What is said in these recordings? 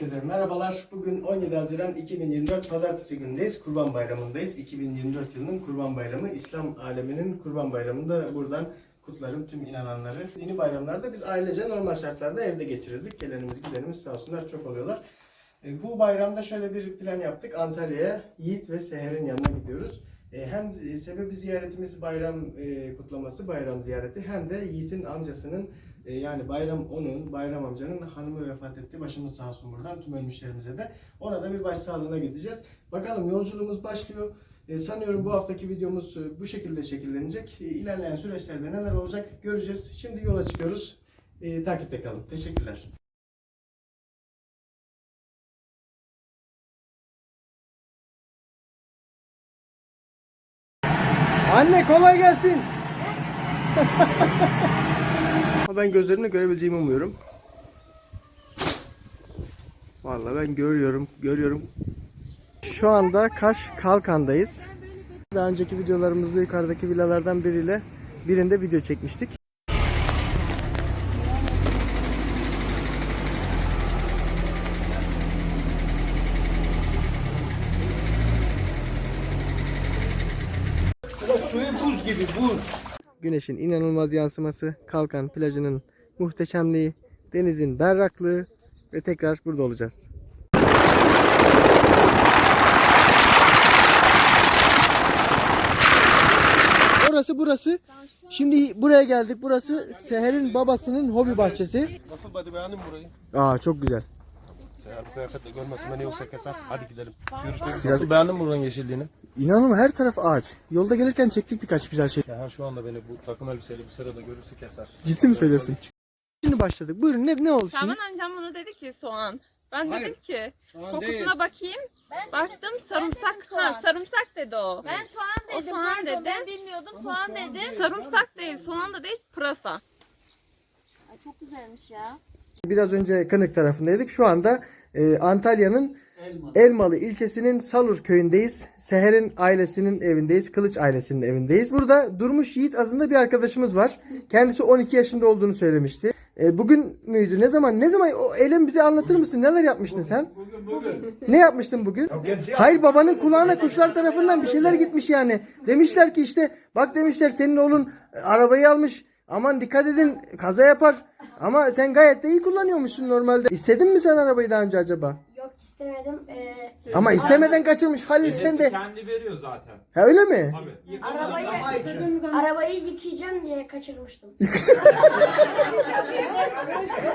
Herkese merhabalar. Bugün 17 Haziran 2024 Pazartesi günündeyiz. Kurban Bayramı'ndayız. 2024 yılının Kurban Bayramı, İslam aleminin Kurban Bayramı'nda buradan kutlarım tüm inananları. Dini bayramlarda biz ailece normal şartlarda evde geçirirdik. Gelenimiz gidenimiz sağ olsunlar çok oluyorlar. E, Bu bayramda şöyle bir plan yaptık. Antalya'ya Yiğit ve Seher'in yanına gidiyoruz. E, Hem e, sebebi ziyaretimiz bayram e, kutlaması, bayram ziyareti hem de Yiğit'in amcasının yani Bayram onun, Bayram amcanın hanımı vefat etti. Başımız sağ olsun buradan tüm ölmüşlerimize de. Ona da bir başsağlığına gideceğiz. Bakalım yolculuğumuz başlıyor. Sanıyorum bu haftaki videomuz bu şekilde şekillenecek. E, ilerleyen süreçlerde neler olacak göreceğiz. Şimdi yola çıkıyoruz. Takipte kalın. Teşekkürler. Anne kolay gelsin. Ben gözlerimle görebileceğimi umuyorum. Vallahi ben görüyorum, görüyorum. Şu anda Kaş Kalkan'dayız. Daha önceki videolarımızda yukarıdaki villalardan biriyle birinde video çekmiştik. Suyu buz gibi buz. Güneşin inanılmaz yansıması, Kalkan plajının muhteşemliği, denizin berraklığı ve tekrar burada olacağız. Orası burası. Şimdi buraya geldik. Burası Seher'in babasının hobi bahçesi. Nasıl body beğendin burayı? Aa çok güzel. Seher bu kıyafetle görmesin beni yoksa keser. Hadi gidelim. Görüşmek üzere. Nasıl beğendin mi buranın yeşilliğini? İnanılmaz her taraf ağaç. Yolda gelirken çektik birkaç güzel şey. Seher şu anda beni bu takım elbiseyle bir sırada görürse keser. Ciddi mi söylüyorsun? Şimdi başladık. Buyurun ne, ne oldu şimdi? Şaban amcam bana dedi ki soğan. Ben Hayır, dedim ki soğan kokusuna değil. bakayım. Ben Baktım dedim, sarımsak. ben dedim soğan. Ha sarımsak dedi o. Ben soğan O dedim. soğan pardon, dedi. Ben bilmiyordum soğan dedi. Sarımsak değil, soğan da değil, pırasa. Ay, çok güzelmiş ya. Biraz önce Kınık tarafındaydık. Şu anda e, Antalya'nın Elmalı ilçesinin Salur köyündeyiz. Seher'in ailesinin evindeyiz. Kılıç ailesinin evindeyiz. Burada Durmuş Yiğit adında bir arkadaşımız var. Kendisi 12 yaşında olduğunu söylemişti. E, bugün müydü? Ne zaman? Ne zaman? O eylem bize anlatır mısın? Neler yapmıştın sen? Bugün bugün. Ne yapmıştın bugün? Hayır babanın kulağına kuşlar tarafından bir şeyler gitmiş yani. Demişler ki işte bak demişler senin oğlun arabayı almış. Aman dikkat edin kaza yapar. Ama sen gayet de iyi kullanıyormuşsun normalde. İstedin mi sen arabayı daha önce acaba? Yok istemedim. Ee, Ama istemeden kaçırmış Halil sen de. kendi veriyor zaten. Ha öyle mi? Tabii. arabayı arabayı yıkayacağım diye kaçırmıştım. o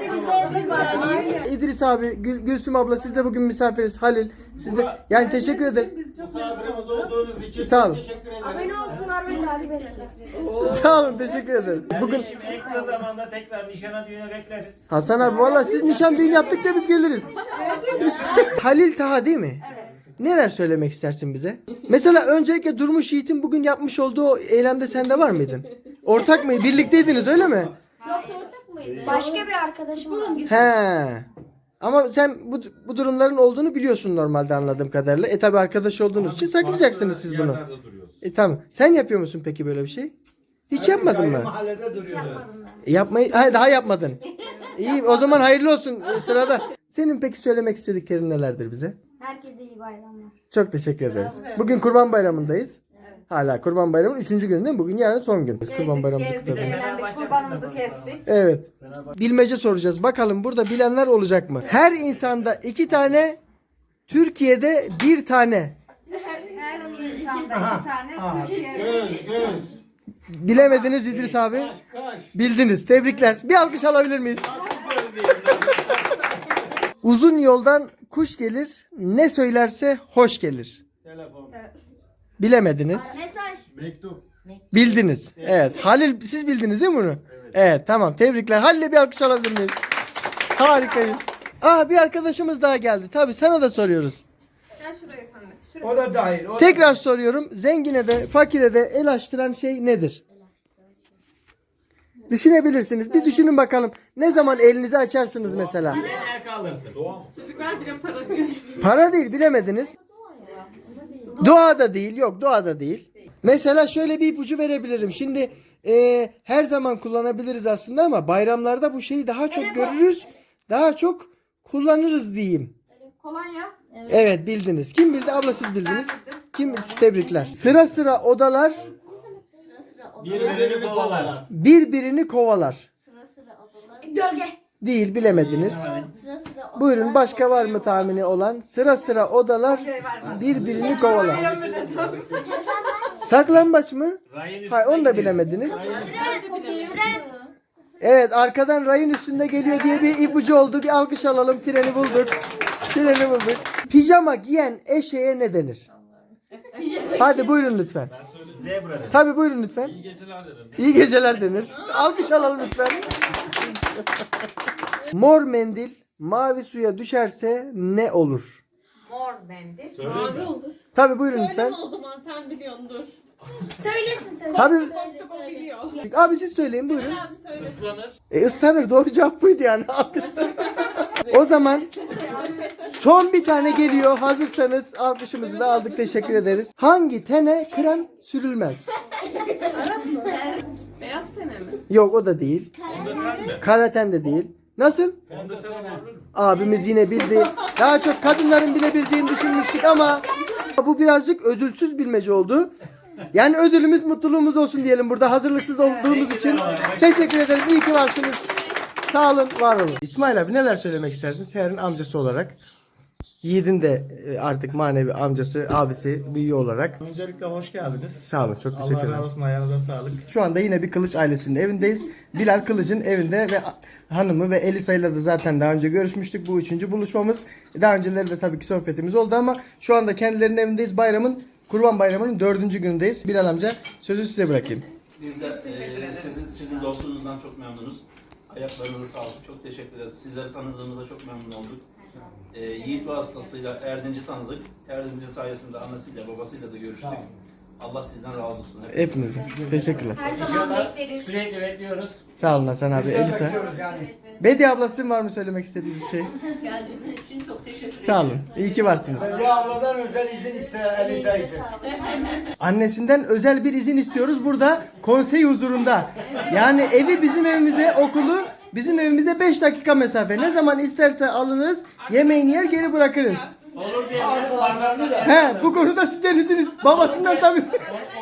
da güzel bir bahane. İdris abi, Gül, Gülsüm abla siz de bugün misafiriz. Halil siz de yani teşekkür ederiz. Misafirimiz olduğunuz için Sağ olun. teşekkür ederiz. Abone olsunlar ve takip etsinler. Sağ olun teşekkür ederiz. Bugün en kısa zamanda tekrar nişana düğüne bekleriz. Hasan abi valla siz nişan düğün yaptıkça biz geliriz. Halil Taha değil mi? Evet. Neler söylemek istersin bize? Mesela öncelikle Durmuş Yiğit'in bugün yapmış olduğu o eylemde sen de var mıydın? Ortak mı? Birlikteydiniz öyle mi? Nasıl ortak mıydı? Başka bir arkadaşım var. He. Ama sen bu, bu durumların olduğunu biliyorsun normalde anladığım kadarıyla. E tabi arkadaş olduğunuz için saklayacaksınız siz bunu. Yerlerde duruyoruz. E tamam. Sen yapıyor musun peki böyle bir şey? Hiç yapmadın mı? Mahallede ben. E, Yapmayı ha, daha yapmadın. İyi o zaman hayırlı olsun e, sırada. Senin peki söylemek istediklerin nelerdir bize? Herkese iyi bayramlar. Çok teşekkür ederiz. Bugün Kurban Bayramı'ndayız. Hala Kurban Bayramı'nın üçüncü günü değil mi? Bugün yarın son gün. Kurban Bayramımızı gezdik, eğlendik, kurbanımızı kestik. Evet. Bilmece soracağız. Bakalım burada bilenler olacak mı? Her insanda iki tane, Türkiye'de bir tane. Her insanda iki tane Türkiye. Göz göz. Bilemediniz İdris abi. Kaş kaş. Bildiniz. Tebrikler. Bir alkış alabilir miyiz? Uzun yoldan kuş gelir. Ne söylerse hoş gelir. Telefon. Bilemediniz. Mesaj. Mektup. Bildiniz. Evet. Halil siz bildiniz değil mi bunu? Evet. tamam. Tebrikler. Halil'e bir alkış alabilir miyiz? Harikayız. Aa bir arkadaşımız daha geldi. Tabii sana da soruyoruz. Gel şuraya sen de. Şuraya. O da dahil. O da Tekrar soruyorum. Zengine de fakire de el açtıran şey nedir? Düşünebilirsiniz. Bir düşünün bakalım. Ne zaman elinizi açarsınız mesela? Çocuklar bile para diyor. Para değil bilemediniz. Dua da değil. Yok dua da değil. Mesela şöyle bir ipucu verebilirim. Şimdi e, her zaman kullanabiliriz aslında ama bayramlarda bu şeyi daha çok görürüz. Daha çok kullanırız diyeyim. Kolonya. Evet bildiniz. Kim bildi? Abla siz bildiniz. Kim? Siz tebrikler. Sıra sıra odalar Birbirini kovalar. birbirini kovalar. Gölge. Değil bilemediniz. Buyurun başka var mı tahmini olan? Sıra sıra odalar birbirini kovalar. Saklambaç mı? Hayır onu da bilemediniz. Evet arkadan rayın üstünde geliyor diye bir ipucu oldu. Bir alkış alalım. Treni bulduk. Treni bulduk. Pijama giyen eşeğe ne denir? Hadi buyurun lütfen. Zebra dedi. Tabi buyurun lütfen. İyi geceler denir. İyi geceler denir. Alkış alalım lütfen. Mor mendil mavi suya düşerse ne olur? Mor mendil. Mavi olur. Tabi buyurun lütfen. Söyleme o zaman sen biliyordur. Söylesin sen. Tabi Korktuk o biliyor. abi siz söyleyin buyurun. Söyle. Islanır. E ıslanır doğru cevap buydu yani alkışlar. o zaman son bir tane geliyor. Hazırsanız alkışımızı da aldık. Teşekkür ederiz. Hangi tene krem sürülmez? Beyaz tene mi? Yok o da değil. Karaten de değil. Nasıl? Abimiz yine bildi. Daha çok kadınların bilebileceğini düşünmüştük ama bu birazcık ödülsüz bilmece oldu. Yani ödülümüz mutluluğumuz olsun diyelim burada hazırlıksız olduğumuz için. Teşekkür ederim. İyi ki varsınız. Sağ olun, var olun. İsmail abi neler söylemek istersin? Seher'in amcası olarak. Yiğit'in de e, artık manevi amcası, abisi, büyüğü olarak. Öncelikle hoş geldiniz. Sağ olun, çok teşekkür Allah ederim. razı olsun ayağınıza sağlık. Şu anda yine bir Kılıç ailesinin evindeyiz. Bilal Kılıç'ın evinde ve hanımı ve Elisa ile de zaten daha önce görüşmüştük. Bu üçüncü buluşmamız. Daha önceleri de tabii ki sohbetimiz oldu ama şu anda kendilerinin evindeyiz. Bayramın, Kurban Bayramı'nın dördüncü günündeyiz. Bilal amca sözü size bırakayım. Biz de e, sizin, sizin dostluğunuzdan çok memnunuz. Ayaklarınıza sağlık. Çok teşekkür ederiz. Sizleri tanıdığımızda çok memnun olduk. E, Yiğit vasıtasıyla Erdinç'i tanıdık. Erdinç'in sayesinde annesiyle babasıyla da görüştük. Allah sizden razı olsun. Hep- Hepinizden. Teşekkürler. Her zaman bekleriz. Sürekli bekliyoruz. Sağ olun Hasan abi. Elisa. Bedi ablası var mı söylemek istediğiniz bir şey? Geldiğiniz için çok teşekkür ederim. Sağ olun. İyi ki varsınız. abladan özel izin iste elindeydi. Annesinden özel bir izin istiyoruz burada konsey huzurunda. Yani evi bizim evimize, okulu bizim evimize 5 dakika mesafe. Ne zaman isterse alırız, yemeğini yer geri bırakırız. Olur diye parmakla He, bu konuda sizden iziniz. Babasından tabii.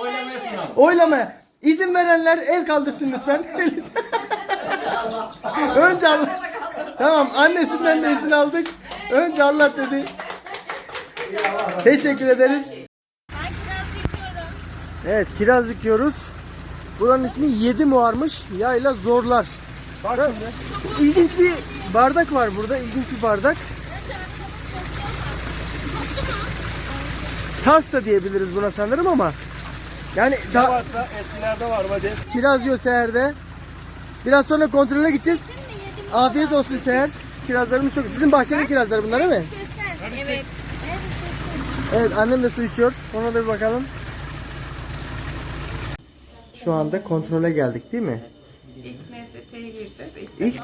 oylamaya sunalım. Oylamaya. İzin verenler el kaldırsın lütfen. Önce Allah. Tamam annesinden de izin aldık. Önce Allah dedi. Teşekkür ederiz. Evet kiraz dikiyoruz. Buranın ismi Yedi Muharmış. Yayla Zorlar. Bak İlginç bir bardak var burada. İlginç bir bardak. Tas da diyebiliriz buna sanırım ama. Yani da, Varsa eskilerde var hadi. kiraz yiyor Seher'de. Biraz sonra kontrole gideceğiz. Afiyet olsun Seher. Kirazlarımız çok. Sizin bahçenin kirazları bunlar değil mi? Evet. Evet annem de su içiyor. Ona da bir bakalım. Şu anda kontrole geldik değil mi? İlk MST'ye gireceğiz. İlk, İlk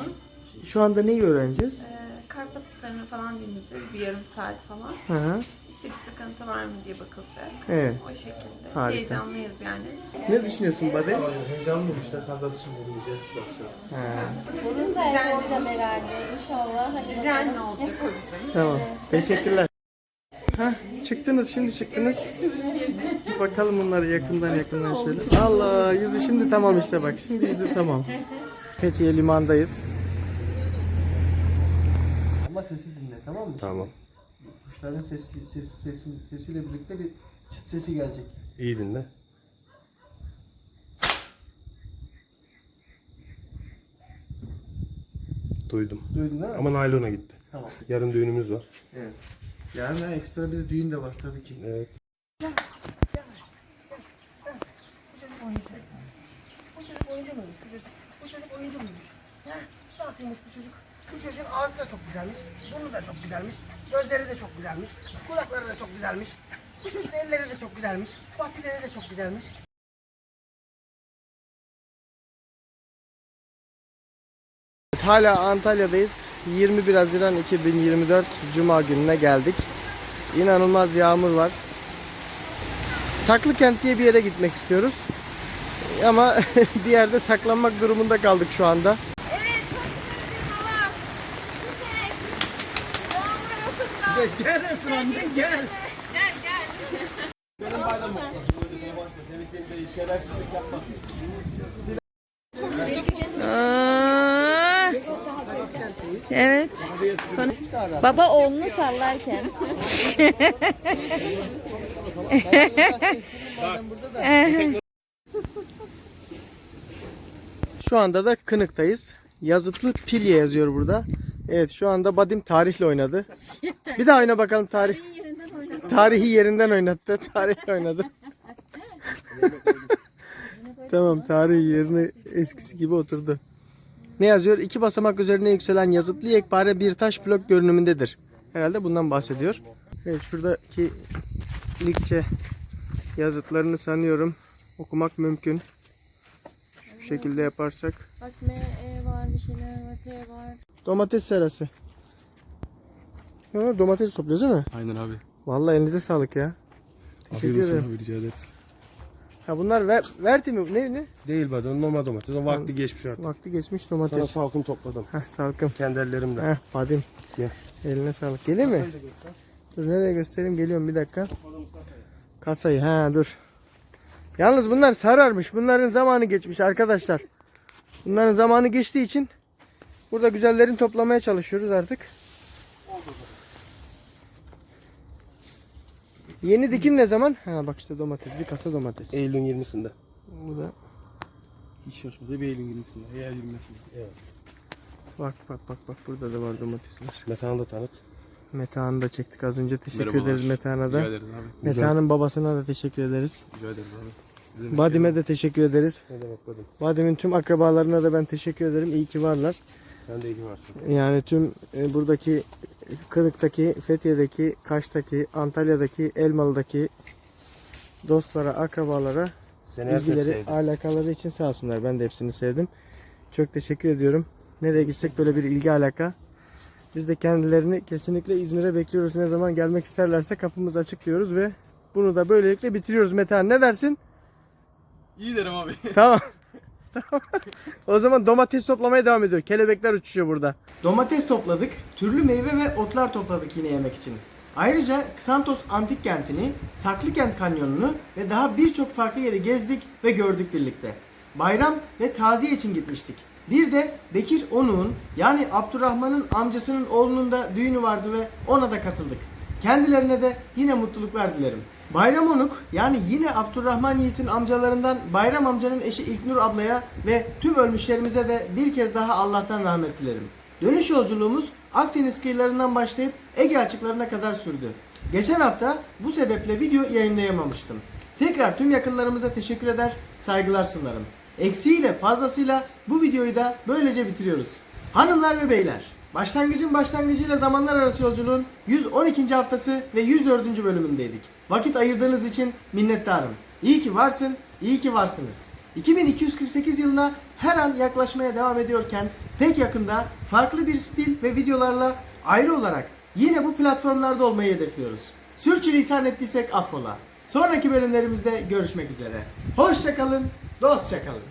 şu anda neyi öğreneceğiz? Ee, kalp atışlarını falan dinleyeceğiz. Bir yarım saat falan. Hı hı. İşte bir sıkıntı var mı diye bakılacak. Evet. O şekilde. Harika. Heyecanlıyız yani. Ne düşünüyorsun Bade? Heyecanlıyım işte. Kandatışı deneyeceğiz. Bakacağız. Sayın hocam herhalde. İnşallah. Hadi Güzel ne olacak o bizim. Tamam. Teşekkürler. Hah, çıktınız şimdi çıktınız. Bir bakalım bunları yakından yakından şöyle. Allah yüzü şimdi tamam işte bak. Şimdi yüzü tamam. Fethiye limandayız. Sesi dinle tamam mı? Tamam. Kuşların sesi, ses, sesi, sesiyle birlikte bir çıt sesi gelecek. İyi dinle. Duydum. Duydun değil mi? Ama naylona gitti. Tamam. Yarın düğünümüz var. Evet. Yarın ekstra bir de düğün de var tabii ki. Evet. Bu çocuk oyuncu muymuş? Bu çocuk, bu çocuk oyuncu muymuş? He? Ne yapıyormuş bu çocuk? Bu çocuğun ağzı da çok güzelmiş, burnu da çok güzelmiş, gözleri de çok güzelmiş, kulakları da çok güzelmiş. Bu çocuğun elleri de çok güzelmiş, patileri de çok güzelmiş. Hala Antalya'dayız. 21 Haziran 2024 Cuma gününe geldik. İnanılmaz yağmur var. Saklıkent diye bir yere gitmek istiyoruz. Ama bir yerde saklanmak durumunda kaldık şu anda. Aa, Evet. Konu- Baba oğlunu sallarken. Şu anda da Kınık'tayız. Yazıtlı Pilye yazıyor burada. Evet şu anda Badim tarihle oynadı. Bir daha oyna bakalım tarih. Tarihi yerinden oynattı. Tarih oynadı. tamam tarihi yerine eskisi gibi oturdu. Ne yazıyor? İki basamak üzerine yükselen yazıtlı yekpare bir taş blok görünümündedir. Herhalde bundan bahsediyor. Evet şuradaki Likçe yazıtlarını sanıyorum okumak mümkün. Şu şekilde yaparsak. Bak M, E var bir şeyler var, T var. Domates serası. Ha, domates topluyoruz değil mi? Aynen abi. Vallahi elinize sağlık ya. Teşekkür ederim. abi rica ederiz. Ha bunlar ver, verdi mi? Ne ne? Değil be normal domates. O vakti geçmiş artık. Vakti geçmiş Sana domates. salkım topladım. Heh salkım. Kendi ellerimle. Heh badim. Gel. Eline sağlık. Gelir mi? Dur nereye göstereyim? Geliyorum bir dakika. Kasayı. Ha dur. Yalnız bunlar sararmış. Bunların zamanı geçmiş arkadaşlar. Bunların zamanı geçtiği için burada güzellerini toplamaya çalışıyoruz artık. Yeni dikim ne zaman? Ha bak işte domates. Bir kasa domates. Eylül'ün 20'sinde. Bu da Hiç şaşmaz. Bir Eylül'ün 20'sinde. Eğer 25'inde. Evet. bak bak bak bak burada da var domatesler. Metanı da tanıt. Metehan'ı da çektik az önce. Teşekkür Merhabalar. ederiz Metehan'a da. ederiz abi. Metehan'ın babasına da teşekkür ederiz. Rica ederiz abi. Badim'e de teşekkür ederiz. Ne demek Badim? Badim'in tüm akrabalarına da ben teşekkür ederim. İyi ki varlar. Sen de iyi varsın. Yani tüm e, buradaki Kırık'taki, Fethiye'deki, Kaş'taki, Antalya'daki, Elmalı'daki dostlara, akrabalara Seni sevdi. alakaları için sağ olsunlar. Ben de hepsini sevdim. Çok teşekkür ediyorum. Nereye gitsek böyle bir ilgi alaka. Biz de kendilerini kesinlikle İzmir'e bekliyoruz. Ne zaman gelmek isterlerse kapımız açık diyoruz ve bunu da böylelikle bitiriyoruz. Metehan ne dersin? İyi derim abi. Tamam. O zaman domates toplamaya devam ediyor. Kelebekler uçuşuyor burada. Domates topladık. Türlü meyve ve otlar topladık yine yemek için. Ayrıca Ksantos Antik Kenti'ni, Saklıkent Kanyonu'nu ve daha birçok farklı yeri gezdik ve gördük birlikte. Bayram ve taziye için gitmiştik. Bir de Bekir Onuk'un yani Abdurrahman'ın amcasının oğlunun da düğünü vardı ve ona da katıldık. Kendilerine de yine mutluluklar dilerim. Bayram Onuk yani yine Abdurrahman Yiğit'in amcalarından Bayram amcanın eşi İlknur ablaya ve tüm ölmüşlerimize de bir kez daha Allah'tan rahmet dilerim. Dönüş yolculuğumuz Akdeniz kıyılarından başlayıp Ege açıklarına kadar sürdü. Geçen hafta bu sebeple video yayınlayamamıştım. Tekrar tüm yakınlarımıza teşekkür eder, saygılar sunarım. Eksiğiyle fazlasıyla bu videoyu da böylece bitiriyoruz. Hanımlar ve beyler, başlangıcın başlangıcıyla zamanlar arası yolculuğun 112. haftası ve 104. bölümündeydik. Vakit ayırdığınız için minnettarım. İyi ki varsın, iyi ki varsınız. 2248 yılına her an yaklaşmaya devam ediyorken pek yakında farklı bir stil ve videolarla ayrı olarak yine bu platformlarda olmayı hedefliyoruz. Sürçülisan ettiysek affola. Sonraki bölümlerimizde görüşmek üzere. Hoşçakalın, dostça kalın.